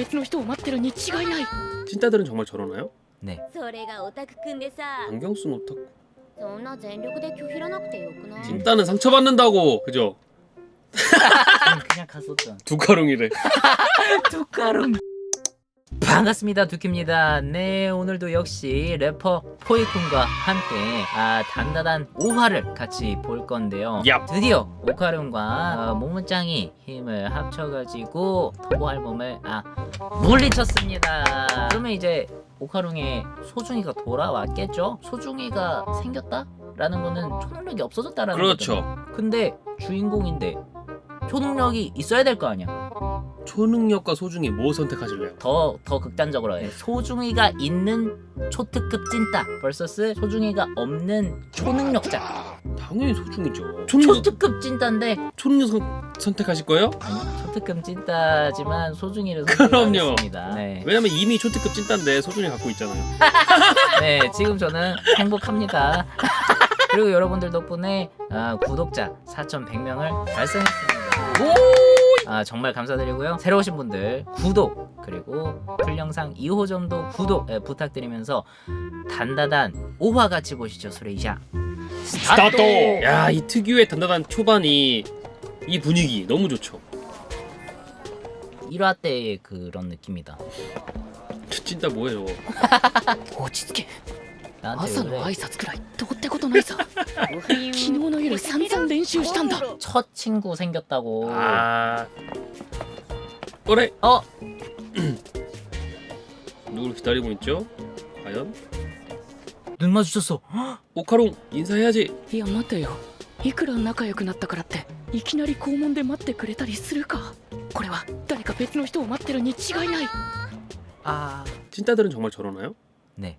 別の人を待ってるに違いない 찐따들은 정말 저러나요? それがオタクくんでさ 안경 쓴 오타쿠 そんな全力で拒否らなくてよくない 찐따는 상처받는다고 그죠? 그냥 갔었죠. 두카롱이래 두까름. 반갑습니다 두키입니다 네 오늘도 역시 래퍼 포이쿤과 함께 아 단단한 5화를 같이 볼 건데요 얍. 드디어 오카rum과 어, 모모짱이 힘을 합쳐가지고 터보 앨범을 아 물리쳤습니다 그러면 이제 오카rum의 소중이가 돌아왔겠죠? 소중이가 생겼다? 라는 거는 초능력이 없어졌다라는 그렇죠 거잖아 근데 주인공인데 초능력이 있어야 될 거 아니야 초능력과 소중히 뭐 선택하실래요? 더, 더 극단적으로 해. 소중이가 있는 초특급 찐따 vs 소중이가 없는 초능력자. 당연히 소중이죠 초능력, 초특급 찐따인데 초능력 선, 선택하실 거예요? 아니, 초특급 찐따지만 소중이를 그럼요. 선택하겠습니다. 네. 왜냐면 이미 초특급 찐따인데 소중히 갖고 있잖아요 네, 지금 저는 행복합니다. 그리고 여러분들 덕분에 아, 구독자 4,100명을 달성했습니다. 아, 정말 감사드리고요. 새로 오신 분들 구독 그리고 풀영상 2호점도 구독 예, 부탁드리면서 단다단 5화 같이 보시죠 수레이샤. 스타트! 야, 이 특유의 단단한 초반이 이 분위기 너무 좋죠. 1화 때의 그런 느낌이다. 저 찐따 뭐예요? 오치게 朝の 왜 挨拶くらいどうってことないさ昨日の夜散々練習したんだ 첫 친구 생겼다고. 아 그래 어, 누굴 기다리고 있죠? 과연? 눈 마주쳤어. 오카롱 인사해야지 いや待てよいくら仲良くなったからっていきなり校門で待ってくれたりするかこれは誰か別の人を待ってるに違いない 아, 찐따들은 정말 저러나요? 네.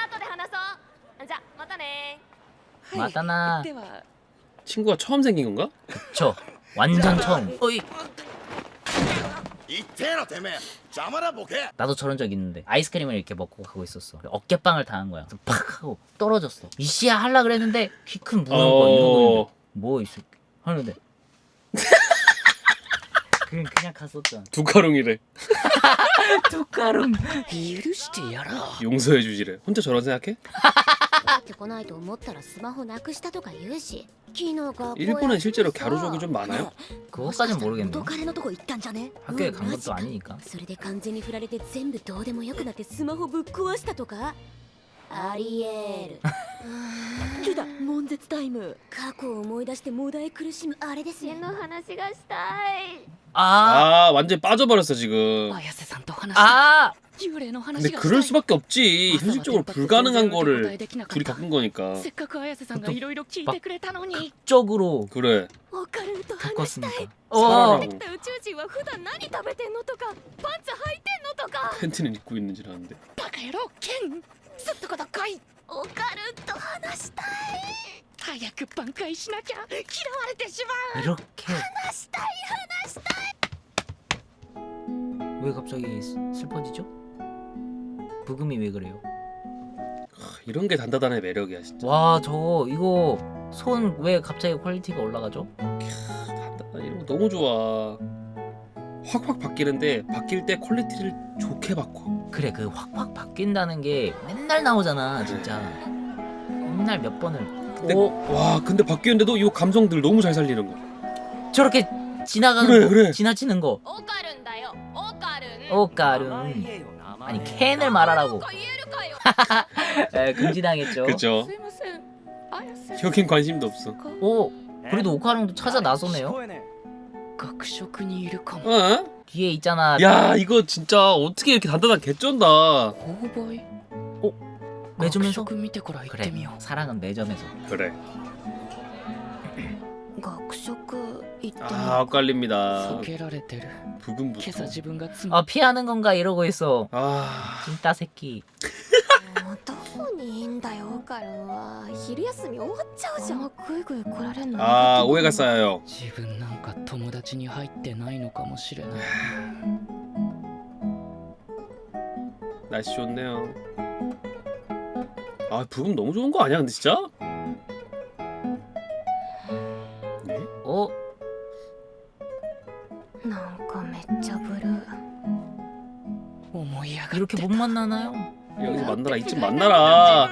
じゃまたね 마다나 では 친구가 처음 생긴 건가? 저 완전 처음 어이 言ってえのてめえ邪魔だボケ 나도 저런 적 있는데 아이스크림을 이렇게 먹고 가고 있었어 어깨빵을 당한 거야 그래서 팍 하고 떨어졌어 이씨야 할라 그랬는데 키 큰 무언 거 이러고 있는데 어... 뭐 있어 하는데 그냥 그냥 갔었잖아 두카롱이래 두까름 許してやら 용서해 주지래 혼자 저런 생각해? 帰ってこないと思ったらスマホなくしたとか言うし昨日学校 일본은 실제로 休みさ 갸루족이 좀 많아요? 그것까진 모르겠네 元彼のとこ行ったんじゃね 학교에 うん 간 マジ 것도 か 아니니까 それで完全に振られて全部どうでもよくなってスマホぶっ壊したとかありえるルダ悶絶タイム過去を思い出してもだえ苦しむあれですよの話がしたい 아! 아 완전 빠져버렸어 지금 綾瀬さんと話した 아! 幽霊の話 근데 がしたい 그럴 수밖에 없지朝は 현실적으로 電波と 불가능한 全然お答え 거를 できなかっ 둘이 た 겪은 거니까 せっかく綾瀬さんがいろいろ聞いてくれたのに 적으로 그래 オカルンと話したい 겪었으니까 あ 어 出てきた宇宙人は普段何食べてんのとかパンツ履いてんのとか 팬티는 입고 있는지 아는데 バカ野郎ケンすっとこどっこいオカルンと話したい早く挽回しなきゃ嫌われてしまう 이렇게 話したい話したい 왜 갑자기 슬- 슬퍼지죠? 부금이 왜 그래요? 하, 이런 게 단다단의 매력이야 진짜 와 저 이거 손 왜 갑자기 퀄리티가 올라가죠? 단다단 이런 거 너무 좋아 확확 바뀌는데 바뀔 때 퀄리티를 좋게 바꿔 그래 그 확확 바뀐다는 게 맨날 나오잖아 진짜 맨날 몇 번을 근데- 오 와 근데 바뀌었는데도 이 감성들 너무 잘 살리는 거 저렇게 지나가는 그래, 거 그래. 지나치는 거 オカルンだよオカルン 오까룬 아니 캔을 말하라고. 에, 네, 금지당했죠. 그죠. 여긴 관심도 없어. 오 그래도 오카롱도 찾아 나서네요. 어? 뒤에 있잖아. 야 이거 진짜 어떻게 이렇게 단단한 개쩐다. 어? 매점에서 그래 사랑은 매점에서. 그래. 学食 行 言ってみ 아 ようか 엇갈립니다 避けられてる 부금 今朝 부터 自分がつ 아 피하는 건가 이러고 있어. 아 찐따 새끼. もうどこにいんだよオカルンは昼休み終わっちゃうじゃんあんまグイグイ来られんの 아 오해가 쌓여요 自分なんか友達に入ってないのかもしれない 날씨 좋네요 아 부금 너무 좋은 거 아니야 근데 진짜? 못 만나나요? 여기서 만나라 이쯤 만나라.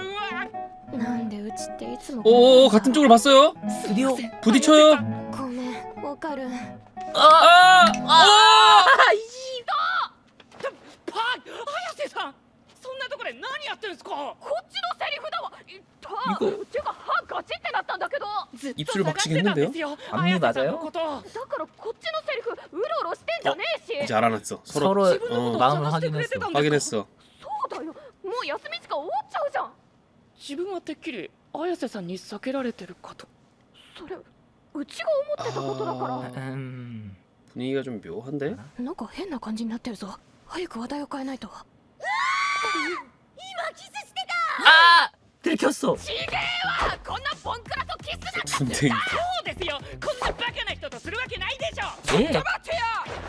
오 같은 쪽을 봤어요? 드디어 부딪혀요. 고멘, 아! 아! 아! フうろうろしてんじゃねえし 이제 알아냈어 서로 서로 自分のことを 마음을 探してくれて 확인했어. たんですか 확인했어 そうだよもう休み時間終わっちゃうじゃん自分はてっきり綾瀬さんに避けられてるかとそれうちが思ってたことだから 아, 음... 분위기가 좀 묘한데? なんか変な感じになってるぞ早く話題を変えないと 아! 들켰어. ちげえわこんなボンクラとキスなんて 분쟁이 そうですよこんなバカな人とするわけないでしょ 예. 待ってよ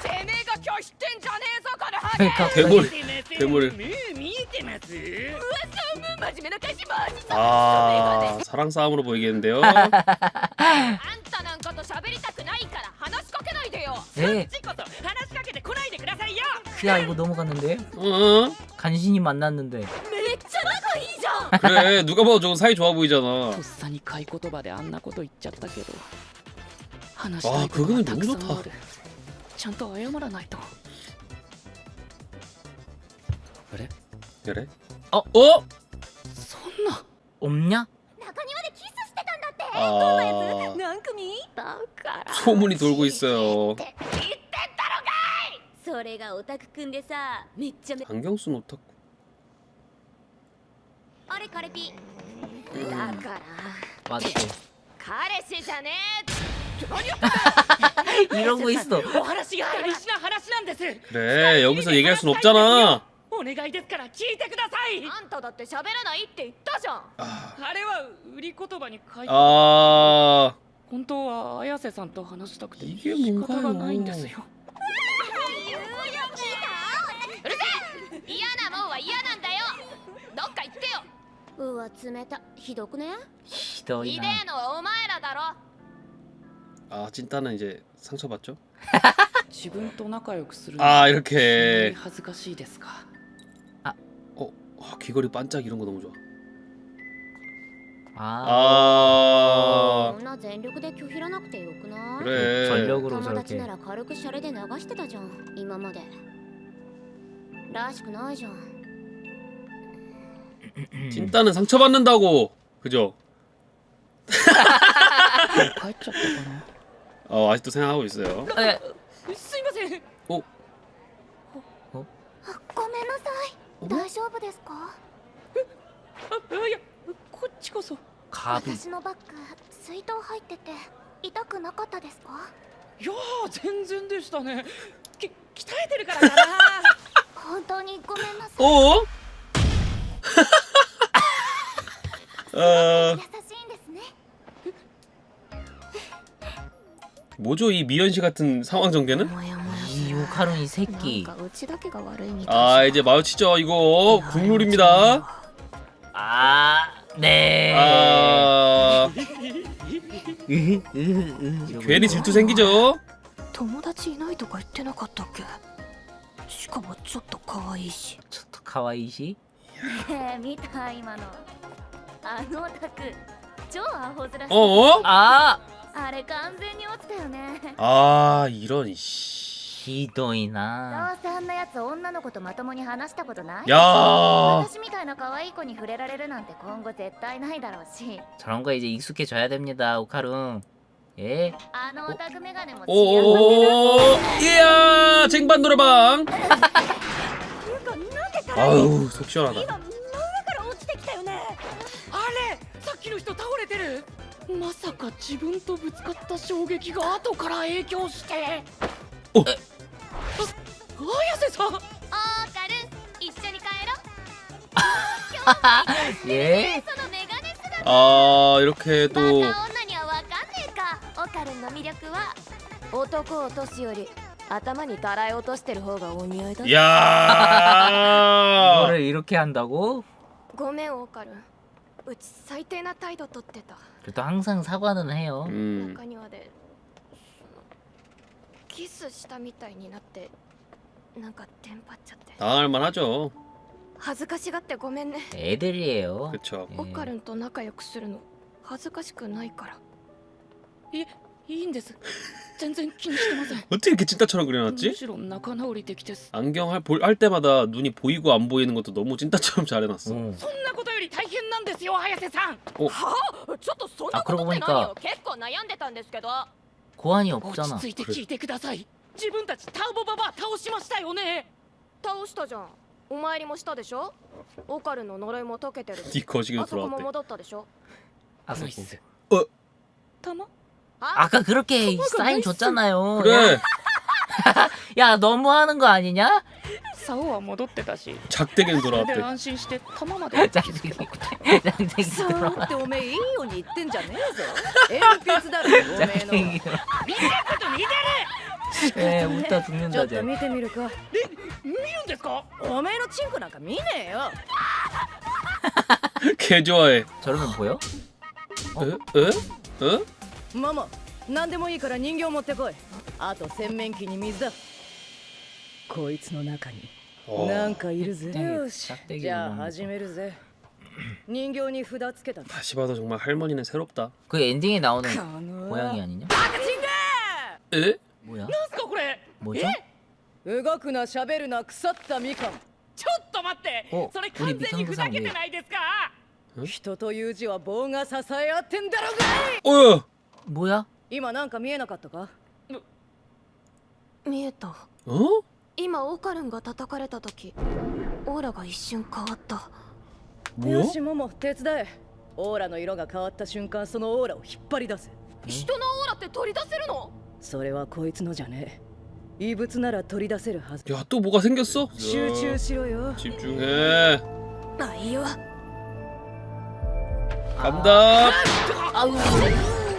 てめえが今日知ってんじゃねえぞこのハゲか 대물 ゲ 대물을 目見えてます噂も真面目な会社マジ 아 사랑 싸움으로 보이겠는데요? あんたなんかと喋りたくないから話しかけないでよ 예. ちこと話しかけてこないでくださいよ 야 이거 넘어갔는데? 응 간신히 만났는데 그래 누가 봐도 저건 사이 좋아 보이잖아 とっさに買い言葉であんなこと言っちゃったけど話あーしたいことがたくさん그거는너무좋다 あるちゃんと謝らないとあれ 그래? 어? 어? そんな 없냐? 中庭でキスしてたんだって 아 何組だから 소문이 돌고 있어요 って言ってたろかいそれがオタクくんでさめっちゃめ 안경 쓴 오타쿠 あれカレピだから 맞지. 彼氏じゃね 이러고 있어. お話が大事な話なんです 그래 여기서 얘기할 순 없잖아 お願いですから聞いてくださいあんただって喋らないって言ったじゃん 아, あれは売り言葉に書いて 아 本当は綾瀬さんと話したくていけ仕もんかよ方がないんですよ うわ冷たひどくね 히더이나. のはお前らだろ 아 찐따는 이제 상처받죠? 自分と仲良くする 아 そんなに 이렇게 恥ずかしいですか 어 아, 귀걸이 반짝 이런 거 너무 좋아 아. 아 そんな全力で拒否らなくてよくない 그래 전력으로 友達 저렇게. なら軽くシャレで流してたじゃん今までらしくないじゃん 찐따는 상처받는다고 그죠? 帰っちゃったか 어 아직도 생각하고 있어요 에, なすいませんごめんなさいお大丈夫ですかあいやこっちこそ 가비. 私のバッグ水筒入ってて痛くなかったですかいやー全然でしたねき鍛えてるからかな本当にごめんなさい 어? 어 優しいんですね 뭐죠 이 미연씨 같은 상황 전개는? もやも 이 요카룬 이 새끼. なんかうちだけが悪いみたい 아 이제 마주치죠 이거 국룰입니다 아, 네. 아 으흐, 으흐, 으흐 이러고 괜히 있어. 질투 생기죠 友達いないとか言ってなかったっけしかもちょっと可愛いし 저도 카와이시. ねえ見た今の あのオタク超アホ面して 어? 아, あれ完全に落ちたよね 아 이런 씨 ど 히도이나. うせあんなやつ女の子とまともに話したことない 야 私みたいな可愛い子に触れられるなんて今後絶対ないだろうし 저런 거 이제 익숙해져야 됩니다, 오카룬. 예. あのオタクメガネも 오오오오 이야 쟁반 노래방 아유 속 시원하다 か まさか か自分とぶつかった衝撃が後から影響しておあ綾瀬さんオーカル一緒に帰ろ 예? そのメガネ姿 아 이렇게 バカ 또 女にはわかんねえかオカルンの魅力は男を落とすより頭にたらい落としてる方がお似合いだ 야 이거를 이렇게 한다고? ごめんオーカルン うち最低な態度取ってた 그래도 항상 사과는 해요. 음 中庭でそのキスしたみたいになってなんかテンパっちゃって 당할 만하죠 恥ずかしがってごめんね 애들이에요. 그쵸 예. オカルンと仲良くするの恥ずかしくないからい いいんです全然気にしてません 어떻게 이렇게 찐따처럼 む 그려놨지? しろ仲直りできてす 안경 할, 볼, 할 때마다 눈이 보이고 안 보이는 것도 너무 찐따처럼 잘 해놨어 어. そんなことより大変なんですよ綾瀬さんおはあちょっとそんなあことって黒子にか何よ結構悩んでたんですけど 고환이 落ち 없잖아. 着いて聞いてください自分たちターボババア倒しましたよね倒したじゃんお参りもしたでしょオカルンの呪いも解けてる 네 거시기로 あそこも 돌아왔대 戻ったでしょ 아, ナイス 어 玉 あ 아까 그렇게 사인 줬잖아요. 그래 야 너무 하는 거 아니냐? 竿は戻ってたし 작대기는 で 돌아왔대 安心して玉までは気づけなくて 짱쟁이 そう 들어와. っておめえいいように言ってんじゃねえぞ鉛筆だろおめえの 짱쟁이 들어와. 예, 웃다 ちょ 죽는다 っと 쟤. 見てみるか見るんですかおめえのチンコなんか見ねえよ 개 좋아해 저러면 보여? 에? 에? 에? ママ何でもいいから人形持ってこいあと洗面器に水だこいつの中に 어. なんかいるぜ짝대기, よし 짝대기 じゃあ 보는 거. 始めるぜ人形に札つけたんだ 다시 봐도 정말 할머니는 새롭다 그 엔딩에 나오는 かの 고양이 아니냐? 에? 뭐야? なんすかこれ 뭐죠? 動くな喋るな腐ったみかんちょっと待っておそれ完全にふざけてないですか人という字は棒が支え合ってんだろうがい 어야 뭐야? 今なんか見えなかったか見えた 어? 今オカルンが叩かれた時オーラが一瞬変わった 뭐야? よしモモ手伝えオーラの色が変わった瞬間そのオーラを引っ張り出せ人のオーラって取り出せるのそれはこいつのじゃねえ異物なら取り出せるはず 야 또 뭐가 생겼어? 集中しろよ 집중해 あいいよ 간다 아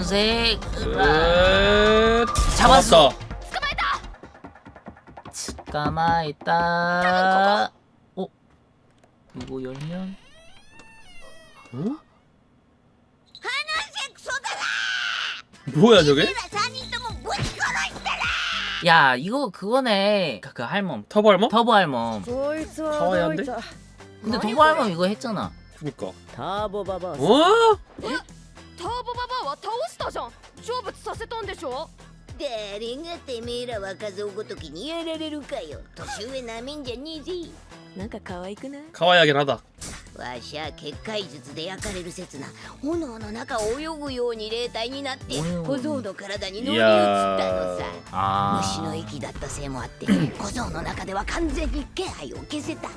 검색 으아. 잡았어 가만 있다 어? 누구 열면? 어? 뭐야 저게? 야 이거 그거네 그, 그 할멈 터보 할멈? 터보 할멈 근데 터보 할멈 이거 했잖아 그니까 어? 어? は倒したじゃん。成仏させたんでしょ？誰がてめえら若造ごときにやられるかよ。年上なめんじゃねえぜ。なんか可愛くない？可愛いげなだ。わしは結界術で焼かれる刹那。炎の中を泳ぐように霊体になって小僧の体に乗り移ったのさ。虫の息だったせいもあって小僧の中では完全に気配を消せた。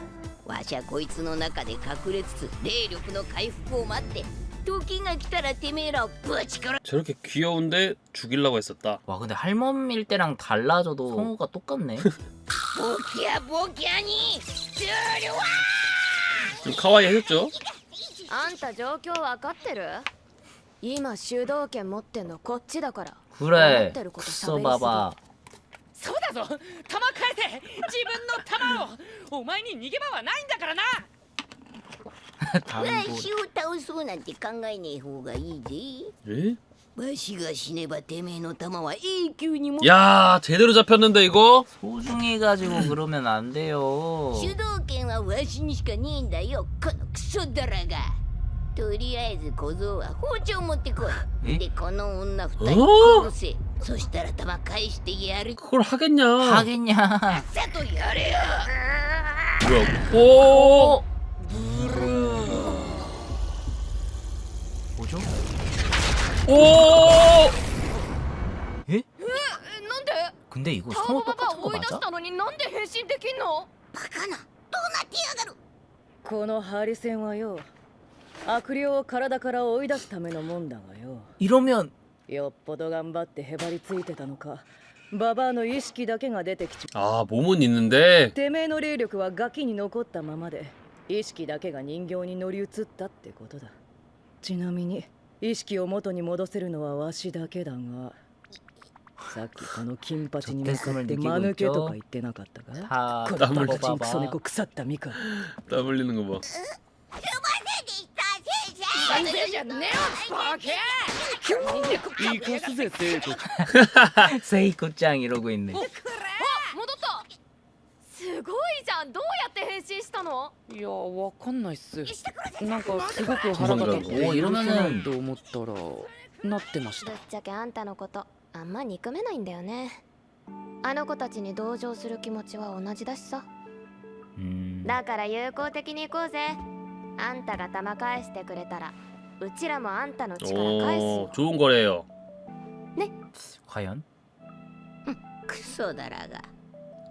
わしはこいつの中で隠れつつ霊力の回復を待って時が来たらてめえらをぶち殺 저렇게 귀여운데 죽이려고 했었다 와 근데 할멈일 때랑 달라져도 성우가 똑같네 ボキャボキャにするわ 좀 카와이 해줬죠? あんた状況わかってる今主導権持ってんのこっちだから 그래 ってること 써 喋り 봐봐 そうだぞ玉変えて自分の玉をお前に逃げ場はないんだからな わ 당구 しを倒そうなんて考えねえ方がいいぜ 에? わしが死ねばてめえの玉は永久にも 야 제대로 잡혔는데 이거? 소중히 가지고 그러면 안 돼요 主導権はわしにしかねえんだよこのクソドラが とりあえず小僧は包丁持ってこえいでこの女二お人殺せそしたら弾返してやる 그걸 하겠냐? 하겠냐? さっとやれよ 뭐야? 오! 오! なんで 근데 이거 ター 성우 ボババ 똑같은 거 追い出し 맞아? たのになんで変身できんのバカなどうなってやがるこのハリセンはよ悪霊を体から追い出すためのもんだがよ 이러면 よっぽど頑張ってへばりついてたのかババアの意識だけが出てきち 아 몸은 있는데 てめえの霊力はガキに残ったままで意識だけが人形に乗り移ったってことだちなみに 意識を元に戻せるのはわしだけだがさっきこの金八に向かって間抜けとか言ってなかったか 다 このバカチンクソ猫腐ったミカ 땀 흘리는 거 봐. 先生じゃねえよバケ生かすぜ生徒 세이코짱 이러고 있네. 戻ったすごいじゃんどうやって変身したのいやわかんないっすなんかすごく腹が立っておいろんなね許せないと思ったらなってましぶっちゃけあんたのことあんま憎めないんだよねあの子たちに同情する気持ちは同じだしさ 음. だから友好的に行こうぜあんたが弾返してくれたらうちらもあんたの力返す 오 よ 좋은 거래요. 과연? クソだらが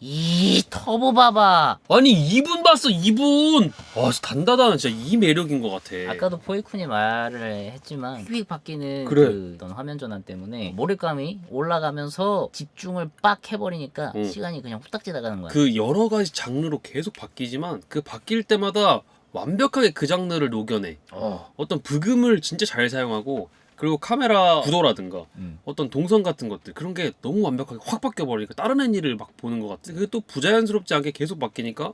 이 터보 봐봐. 아니 2분 봤어 2분. 아 진짜 단다다는 진짜 이 매력인 것 같아. 아까도 포이쿤이 말을 했지만 휙휙 바뀌는 그래. 그 어떤 화면 전환 때문에 몰입감이 올라가면서 집중을 빡 해버리니까 응. 시간이 그냥 후딱 지나가는 거야. 그 여러 가지 장르로 계속 바뀌지만 그 바뀔 때마다 완벽하게 그 장르를 녹여내. 어. 어떤 브금을 진짜 잘 사용하고 그리고 카메라 구도라든가 음. 어떤 동선 같은 것들 그런 게 너무 완벽하게 확 바뀌어 버리니까 다른 애니를 막 보는 것 같아. 그게 또 부자연스럽지 않게 계속 바뀌니까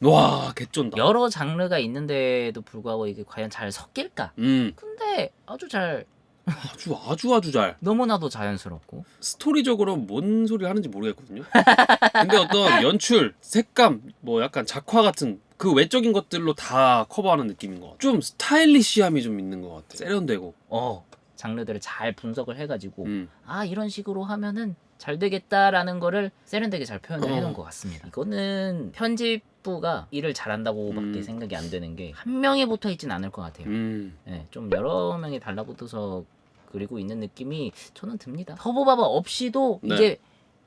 와 개쩐다. 여러 장르가 있는데도 불구하고 이게 과연 잘 섞일까? 음 근데 아주 잘 아주 아주 아주 잘 너무나도 자연스럽고 스토리적으로 뭔 소리 하는지 모르겠거든요. 근데 어떤 연출, 색감, 뭐 약간 작화 같은 그 외적인 것들로 다 커버하는 느낌인 것 같아. 좀 스타일리시함이 좀 있는 것 같아. 세련되고. 어 장르들을 잘 분석을 해가지고 음. 아 이런 식으로 하면은 잘 되겠다라는 거를 세련되게 잘 표현을 어. 해놓은 것 같습니다. 이거는 편집부가 일을 잘한다고밖에 음. 생각이 안 되는 게 한 명이 붙어 있진 않을 것 같아요. 음. 네, 좀 여러 명이 달라붙어서 그리고 있는 느낌이 저는 듭니다. 터보바바 없이도 네. 이제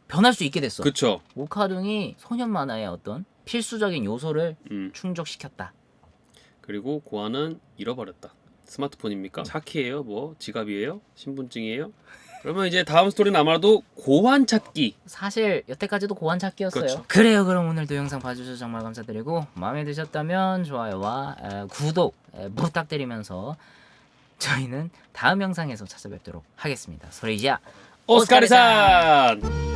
변할 수 있게 됐어. 그쵸. 오카둥이 소년 만화의 어떤 필수적인 요소를 음. 충족시켰다. 그리고 고아는 잃어버렸다. 스마트폰입니까? 차키예요? 뭐 지갑이에요? 신분증이에요? 그러면 이제 다음 스토리는 아마도 고환 찾기. 사실 여태까지도 고안 찾기였어요. 그렇죠. 그래요. 그럼 오늘도 영상 봐주셔서 정말 감사드리고 마음에 드셨다면 좋아요와 에, 구독 에, 부탁드리면서 저희는 다음 영상에서 찾아뵙도록 하겠습니다. 소리지야 오스카리산.